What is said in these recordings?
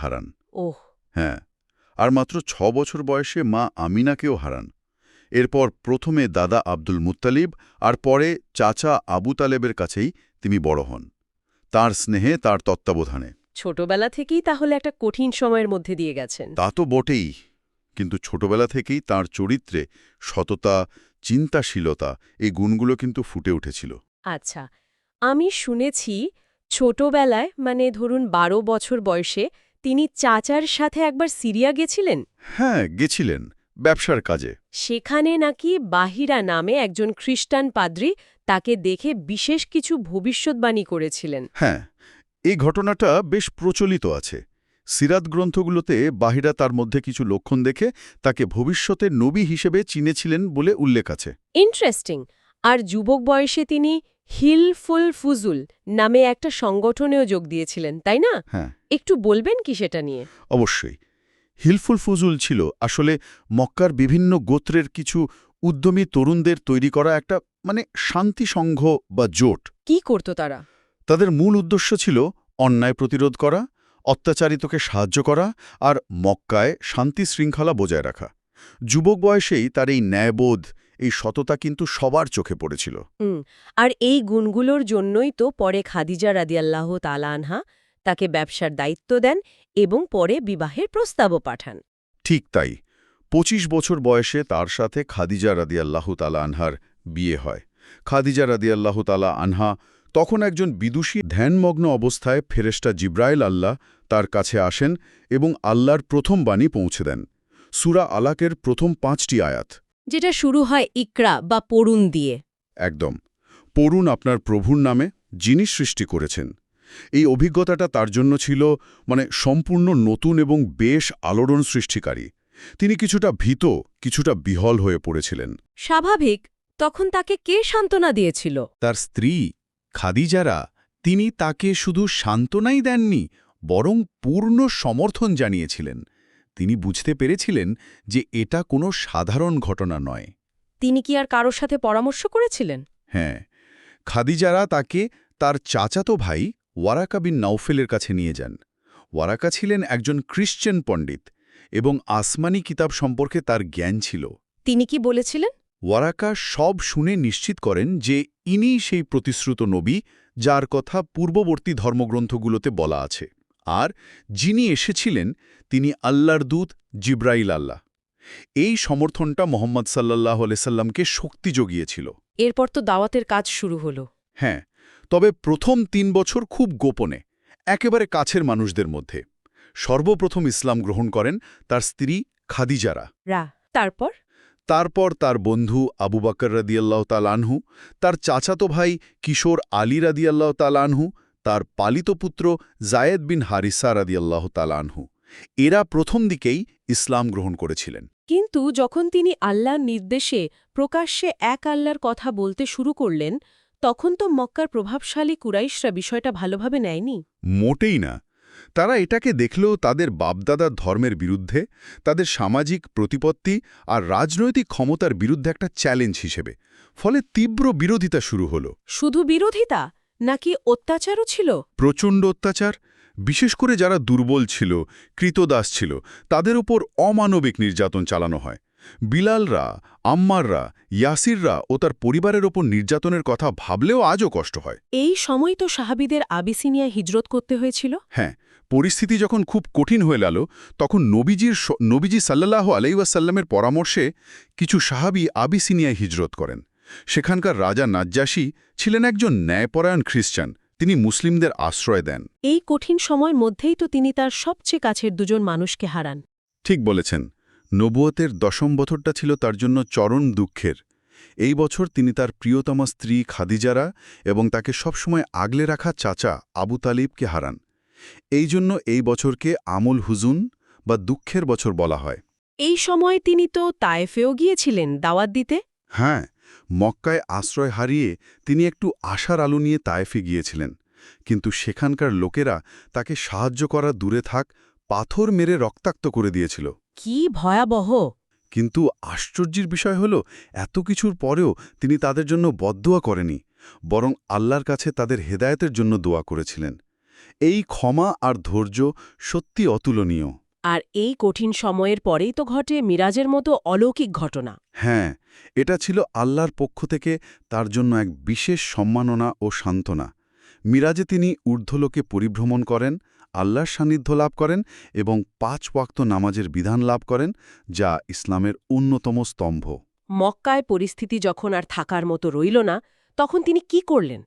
হারান। ওহ। হ্যাঁ। আর মাত্র ছ বছর বয়সে মা আমিনাকেও হারান। এরপর প্রথমে দাদা আব্দুল মুত্তালিব আর পরে চাচা আবু তালেবের কাছেই তিনি বড় হন। তার স্নেহে তার তত্ত্বাবধানে। ছোটবেলা থেকেই তাহলে একটা কঠিন সময়ের মধ্যে দিয়ে গেছেন। তা তো বটেই। কিন্তু ছোটবেলা থেকেই তার চরিত্রে সততা চিন্তাশীলতা এই গুণগুলো কিন্তু ফুটে উঠেছিল। আচ্ছা আমি শুনেছি ছোটবেলায় মানে ধরুন বারো বছর বয়সে তিনি চাচার সাথে একবার সিরিয়া গেছিলেন? হ্যাঁ গেছিলেন ব্যবসার কাজে। সেখানে নাকি বাহিরা নামে একজন খ্রিস্টান পাদ্রী তাকে দেখে বিশেষ কিছু ভবিষ্যৎবাণী করেছিলেন। হ্যাঁ এই ঘটনাটা বেশ প্রচলিত আছে। সিরাত গ্রন্থগুলোতে বাহিরা তার মধ্যে কিছু লক্ষণ দেখে তাকে ভবিষ্যতে নবী হিসেবে চিনেছিলেন বলে উল্লেখ আছে। ইন্টারেস্টিং! আর যুবক বয়সে তিনি হিলফুল ফুজুল নামে একটা সংগঠনেও যোগ দিয়েছিলেন তাই না? হ্যাঁ। একটু বলবেন কি সেটা নিয়ে? অবশ্যই। হিলফুল ফুজুল ছিল আসলে মক্কার বিভিন্ন গোত্রের কিছু উদ্যমী তরুণদের তৈরি করা একটা মানে শান্তি সংঘ বা জোট। কি করত তারা? তাদের মূল উদ্দেশ্য ছিল অন্যায় প্রতিরোধ করা অত্যাচারিতকে সাহায্য করা আর মক্কায় শান্তি শৃঙ্খলা বজায় রাখা। যুবক বয়সেই তার এই ন্যায়বোধ এই সততা কিন্তু সবার চোখে পড়েছিল। আর এই গুণগুলোর জন্যই তো পরে খাদিজা রাদিয়াল্লাহ তালা আনহা তাকে ব্যবসার দায়িত্ব দেন এবং পরে বিবাহের প্রস্তাবও পাঠান। ঠিক তাই ২৫ বছর বয়সে তার সাথে খাদিজা রাদিয়াল্লাহ তালা আনহার বিয়ে হয়। খাদিজা রাদিয়াল্লাহ তালা আনহা তখন একজন বিদুষী ধ্যানমগ্ন অবস্থায় ফেরেস্টা জিব্রাইল আল্লাহ তার কাছে আসেন এবং আল্লাহর প্রথম বাণী পৌঁছে দেন। সুরা আলাকের প্রথম পাঁচটি আয়াত। যেটা শুরু হয় ইকরা বা পড়ুন দিয়ে। একদম। পড়ুন আপনার প্রভুর নামে যিনি সৃষ্টি করেছেন। এই অভিজ্ঞতাটা তার জন্য ছিল মানে সম্পূর্ণ নতুন এবং বেশ আলোড়ন সৃষ্টিকারী। তিনি কিছুটা ভীত কিছুটা বিহল হয়ে পড়েছিলেন। স্বাভাবিক তখন তাকে কে সান্ত্বনা দিয়েছিল? তার স্ত্রী খাদিজারা তিনি তাকে শুধু সান্ত্বনাই দেননি বরং পূর্ণ সমর্থন জানিয়েছিলেন। তিনি বুঝতে পেরেছিলেন যে এটা কোনো সাধারণ ঘটনা নয়। তিনি কি আর কারোর সাথে পরামর্শ করেছিলেন? হ্যাঁ খাদিজারা তাকে তার চাচাতো ভাই ওয়ারাকা বিন নাউফেলের কাছে নিয়ে যান। ওয়ারাকা ছিলেন একজন খ্রিশ্চান পণ্ডিত এবং আসমানি কিতাব সম্পর্কে তার জ্ঞান ছিল। তিনি কি বলেছিলেন? ওয়ারাকা সব শুনে নিশ্চিত করেন যে ইনি সেই প্রতিশ্রুত নবী যার কথা পূর্ববর্তী ধর্মগ্রন্থগুলোতে বলা আছে। আর যিনি এসেছিলেন তিনি আল্লাহর দূত জিব্রাইল আল্লাহ। এই সমর্থনটা মোহাম্মদ সাল্লাহ সাল্লামকে শক্তি জগিয়েছিল। এরপর তো দাওয়াতের কাজ শুরু হলো। হ্যাঁ তবে প্রথম তিন বছর খুব গোপনে একেবারে কাছের মানুষদের মধ্যে। সর্বপ্রথম ইসলাম গ্রহণ করেন তার স্ত্রী খাদিজারা রা। তারপর? তারপর তার বন্ধু আবু বাকর রাদিয়াল্লাহ তালানহু তার চাচাতো ভাই কিশোর আলী রাদিয়াল্লাহ তালানহু তার পালিত পুত্র জায়েদ বিন হারিসা রাদিয়াল্লাহ তালানহু এরা প্রথম দিকেই ইসলাম গ্রহণ করেছিলেন। কিন্তু যখন তিনি আল্লাহর নির্দেশে প্রকাশ্যে এক আল্লাহর কথা বলতে শুরু করলেন তখন তো মক্কার প্রভাবশালী কুরাইশরা বিষয়টা ভালোভাবে নেয়নি। মোটেই না। তারা এটাকে দেখলেও তাদের বাপদাদার ধর্মের বিরুদ্ধে তাদের সামাজিক প্রতিপত্তি আর রাজনৈতিক ক্ষমতার বিরুদ্ধে একটা চ্যালেঞ্জ হিসেবে। ফলে তীব্র বিরোধিতা শুরু হলো। শুধু বিরোধিতা? নাকি অত্যাচারও ছিল? প্রচণ্ড অত্যাচার। বিশেষ করে যারা দুর্বল ছিল কৃতদাস ছিল তাদের উপর অমানবিক নির্যাতন চালানো হয়। বিলালরা আম্মাররা ইয়াসিররা ও তার পরিবারের ওপর নির্যাতনের কথা ভাবলেও আজও কষ্ট হয়। এই সময় তো সাহাবিদের আবিসিনিয়া হিজরত করতে হয়েছিল। হ্যাঁ পরিস্থিতি যখন খুব কঠিন হয়ে গেল তখন নবীজির নবীজি সাল্লাহ আলাইসাল্লামের পরামর্শে কিছু সাহাবি আবিসিনিয়ায় হিজরত করেন। সেখানকার রাজা নাজ্জাসী ছিলেন একজন ন্যায়পরায়ণ খ্রিস্টান। তিনি মুসলিমদের আশ্রয় দেন। এই কঠিন সময়ের মধ্যেই তো তিনি তার সবচেয়ে কাছের দুজন মানুষকে হারান। ঠিক বলেছেন নবুয়তের দশম বছরটা ছিল তার জন্য চরণ দুঃখের। এই বছর তিনি তার প্রিয়তমা স্ত্রী খাদিজারা এবং তাকে সবসময় আগলে রাখা চাচা আবু তালিবকে হারান। এই জন্য এই বছরকে আমুল হুজুন বা দুঃখের বছর বলা হয়। এই সময় তিনি তো তায়েফেও গিয়েছিলেন দাওয়াত দিতে। হ্যাঁ মক্কায় আশ্রয় হারিয়ে তিনি একটু আশার আলো নিয়ে তায়েফে গিয়েছিলেন। কিন্তু সেখানকার লোকেরা তাকে সাহায্য করা দূরে থাক পাথর মেরে রক্তাক্ত করে দিয়েছিল। কি ভয়াবহ! কিন্তু আশ্চর্যের বিষয় হল এত কিছুর পরেও তিনি তাদের জন্য বদদোয়া করেনি বরং আল্লাহর কাছে তাদের হেদায়েতের জন্য দোয়া করেছিলেন। এই ক্ষমা আর ধৈর্য সত্যি অতুলনীয়। আর এই কঠিন সময়ের পরেই তো ঘটে মিরাজের মতো অলৌকিক ঘটনা। হ্যাঁ এটা ছিল আল্লাহর পক্ষ থেকে তার জন্য এক বিশেষ সম্মাননা ও সান্ত্বনা। মিরাজে তিনি ঊর্ধ্বলোকে পরিভ্রমণ করেন আল্লাহর সান্নিধ্য লাভ করেন এবং পাঁচ ওয়াক্ত নামাজের বিধান লাভ করেন যা ইসলামের অন্যতম স্তম্ভ। মক্কায় পরিস্থিতি যখন আর থাকার মতো রইল না তখন তিনি কি করলেন?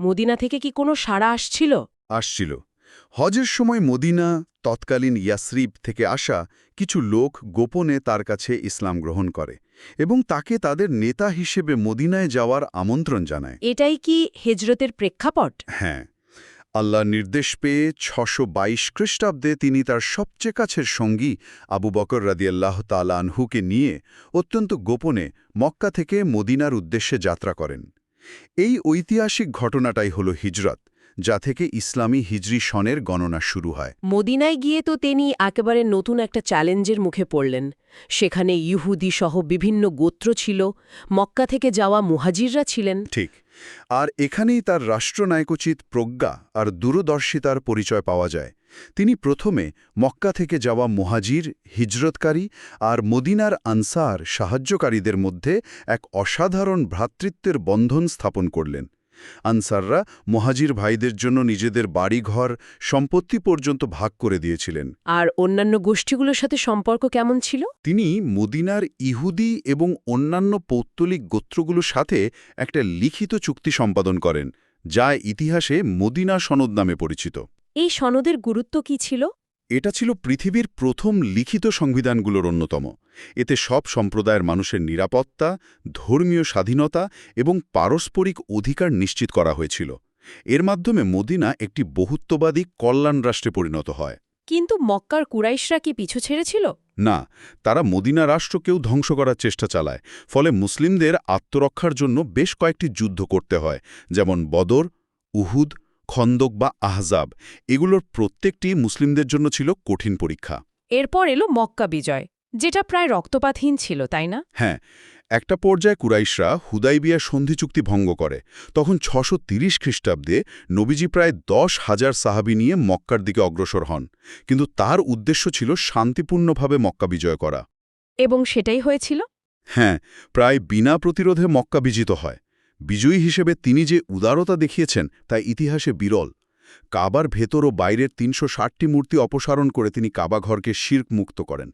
মদিনা থেকে কি কোনো সাড়া আসছিল? আসছিল। হজের সময় মদিনা তৎকালীন ইয়াসরিব থেকে আসা কিছু লোক গোপনে তার কাছে ইসলাম গ্রহণ করে এবং তাকে তাদের নেতা হিসেবে মদিনায় যাওয়ার আমন্ত্রণ জানায়। এটাই কি হেজরতের প্রেক্ষাপট? হ্যাঁ আল্লাহ নির্দেশ পেয়ে ছশো বাইশ খ্রিস্টাব্দে তিনি তার সবচেয়ে কাছের সঙ্গী আবু বকর রাদিয়াল্লাহ তালানহুকে নিয়ে অত্যন্ত গোপনে মক্কা থেকে মদিনার উদ্দেশ্যে যাত্রা করেন। এই ঐতিহাসিক ঘটনাটাই হল হিজরত। যা থেকে ইসলামী হিজরি সনের গণনা শুরু হয়। মদিনায় গিয়ে তো তিনি একেবারে নতুন একটা চ্যালেঞ্জের মুখে পড়লেন। সেখানে ইহুদি সহ বিভিন্ন গোত্র ছিল মক্কা থেকে যাওয়া মুহাজিররা ছিলেন। ঠিক। আর এখানেই তার রাষ্ট্রনায়কোচিত প্রজ্ঞা আর দূরদর্শিতার পরিচয় পাওয়া যায়। তিনি প্রথমে মক্কা থেকে যাওয়া মুহাজির হিজরতকারী আর মদিনার আনসার সাহায্যকারীদের মধ্যে এক অসাধারণ ভ্রাতৃত্বের বন্ধন স্থাপন করলেন। আনসাররা মহাজির ভাইদের জন্য নিজেদের বাড়িঘর সম্পত্তি পর্যন্ত ভাগ করে দিয়েছিলেন। আর অন্যান্য গোষ্ঠীগুলোর সাথে সম্পর্ক কেমন ছিল? তিনি মদিনার ইহুদি এবং অন্যান্য পৌত্তলিক গোত্রগুলোর সাথে একটা লিখিত চুক্তি সম্পাদন করেন যা ইতিহাসে মদিনা সনদ নামে পরিচিত। এই সনদের গুরুত্ব কি ছিল? এটা ছিল পৃথিবীর প্রথম লিখিত সংবিধানগুলোর অন্যতম। এতে সব সম্প্রদায়ের মানুষের নিরাপত্তা ধর্মীয় স্বাধীনতা এবং পারস্পরিক অধিকার নিশ্চিত করা হয়েছিল। এর মাধ্যমে মদিনা একটি বহুত্ববাদী কল্যাণ রাষ্ট্রে পরিণত হয়। কিন্তু মক্কার কুরাইশরা কি পিছু ছেড়েছিল? না তারা মদিনা রাষ্ট্রকেও ধ্বংস করার চেষ্টা চালায় ফলে মুসলিমদের আত্মরক্ষার জন্য বেশ কয়েকটি যুদ্ধ করতে হয় যেমন বদর উহুদ খন্দক বা আহজাব এগুলোর প্রত্যেকটি মুসলিমদের জন্য ছিল কঠিন পরীক্ষা। এরপর এলো মক্কা বিজয় যেটা প্রায় রক্তপাতহীন ছিল তাই না? হ্যাঁ একটা পর্যায়ে কুরাইশরা হুদাইবিয়া সন্ধি চুক্তি ভঙ্গ করে। তখন ছশো তিরিশ খ্রিস্টাব্দে নবীজি প্রায় দশ হাজার সাহাবি নিয়ে মক্কার দিকে অগ্রসর হন। কিন্তু তার উদ্দেশ্য ছিল শান্তিপূর্ণভাবে মক্কা বিজয় করা। এবং সেটাই হয়েছিল? হ্যাঁ প্রায় বিনা প্রতিরোধে মক্কা বিজিত হয়। বিজয়ী হিসেবে তিনি যে উদারতা দেখিয়েছেন তা ইতিহাসে বিরল। কাবার ভেতর ও বাইরের তিনশো ষাটটি মূর্তি অপসারণ করে তিনি কাবাঘরকে শির্ক মুক্ত করেন।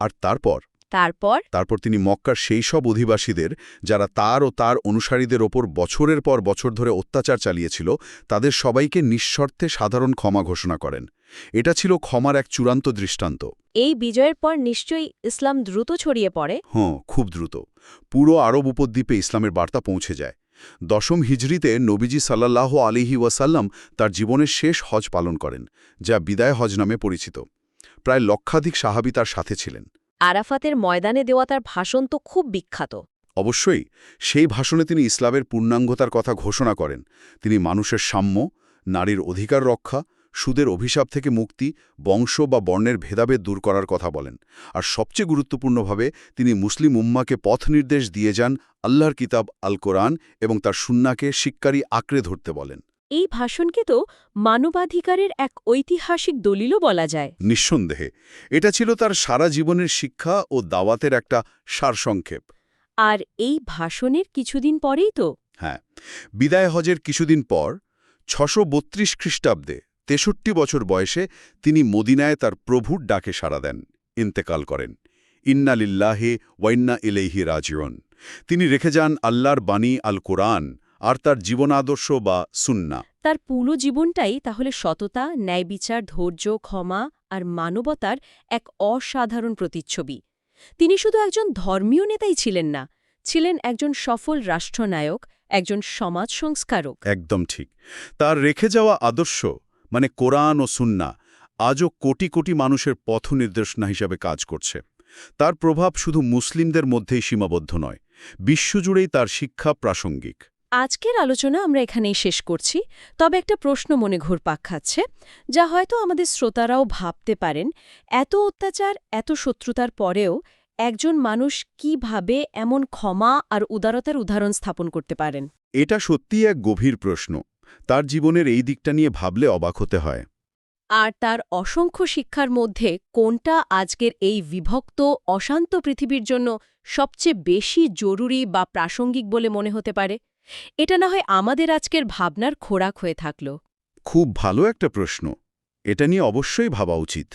আর তারপর? তারপর? তারপর তিনি মক্কার সেই সব অধিবাসীদের যারা তার ও তার অনুসারীদের ওপর বছরের পর বছর ধরে অত্যাচার চালিয়েছিল তাদের সবাইকে নিঃশর্তে সাধারণ ক্ষমা ঘোষণা করেন। এটা ছিল ক্ষমার এক চূড়ান্ত দৃষ্টান্ত। এই বিজয়ের পর নিশ্চয়ই ইসলাম দ্রুত ছড়িয়ে পড়ে? হ্যাঁ খুব দ্রুত। পুরো আরব উপদ্বীপে ইসলামের বার্তা পৌঁছে যায়। দশম হিজড়িতে নবীজি সাল্লাহ আলিহি ওয়াসাল্লাম তার জীবনের শেষ হজ পালন করেন যা বিদায় হজ নামে পরিচিত। প্রায় লক্ষাধিক সাহাবি তার সাথে ছিলেন। আরাফাতের ময়দানে দেওয়া তার ভাষণ তো খুব বিখ্যাত। অবশ্যই সেই ভাষণে তিনি ইসলামের পূর্ণাঙ্গতার কথা ঘোষণা করেন। তিনি মানুষের সাম্য নারীর অধিকার রক্ষা সুদের অভিশাপ থেকে মুক্তি বংশ বা বর্ণের ভেদাভেদ দূর করার কথা বলেন। আর সবচেয়ে গুরুত্বপূর্ণভাবে তিনি মুসলিম উম্মাকে পথ নির্দেশ দিয়ে যান আল্লাহর কিতাব আল কোরআন এবং তার সুন্নাকে শিক্ষারী আঁকড়ে ধরতে বলেন। এই ভাষণকে তো মানবাধিকারের এক ঐতিহাসিক দলিলও বলা যায়। নিঃসন্দেহে এটা ছিল তার সারা জীবনের শিক্ষা ও দাওয়াতের একটা সারসংক্ষেপ। আর এই ভাষণের কিছুদিন পরেই তো? হ্যাঁ বিদায় হজের কিছুদিন পর ছশো বত্রিশ খ্রিস্টাব্দে তেষট্টি বছর বয়সে তিনি মদিনায় তার প্রভুর ডাকে সাড়া দেন ইন্তেকাল করেন। ইন্না লিল্লাহে ওয়াইন্না ইলেহি রাজিয়ন তিনি রেখে যান আল্লাহর বাণী আল কোরআন আর তার জীবনাদর্শ বা সুন্না। তার পুরো জীবনটাই তাহলে সততা ন্যায়বিচার ধৈর্য ক্ষমা আর মানবতার এক অসাধারণ প্রতিচ্ছবি। তিনি শুধু একজন ধর্মীয় নেতাই ছিলেন না ছিলেন একজন সফল রাষ্ট্রনায়ক একজন সমাজ সংস্কারক। একদম ঠিক। তার রেখে যাওয়া আদর্শ মানে কোরআন ও সুন্না আজও কোটি কোটি মানুষের পথ নির্দেশনা হিসাবে কাজ করছে। তার প্রভাব শুধু মুসলিমদের মধ্যেই সীমাবদ্ধ নয় বিশ্বজুড়েই তার শিক্ষা প্রাসঙ্গিক। আজকের আলোচনা আমরা এখানেই শেষ করছি তবে একটা প্রশ্ন মনে ঘুরপাক খাচ্ছে যা হয়তো আমাদের শ্রোতারাও ভাবতে পারেন এত অত্যাচার এত শত্রুতার পরেও একজন মানুষ কীভাবে এমন ক্ষমা আর উদারতার উদাহরণ স্থাপন করতে পারেন? এটা সত্যিই এক গভীর প্রশ্ন। তার জীবনের এই দিকটা নিয়ে ভাবলে অবাক হতে হয়। আর তার অসংখ্য শিক্ষার মধ্যে কোনটা আজকের এই বিভক্ত অশান্ত পৃথিবীর জন্য সবচেয়ে বেশি জরুরি বা প্রাসঙ্গিক বলে মনে হতে পারে? এটা না হয় আমাদের আজকের ভাবনার খোরাক হয়ে থাকল। খুব ভালো একটা প্রশ্ন। এটা নিয়ে অবশ্যই ভাবা উচিত।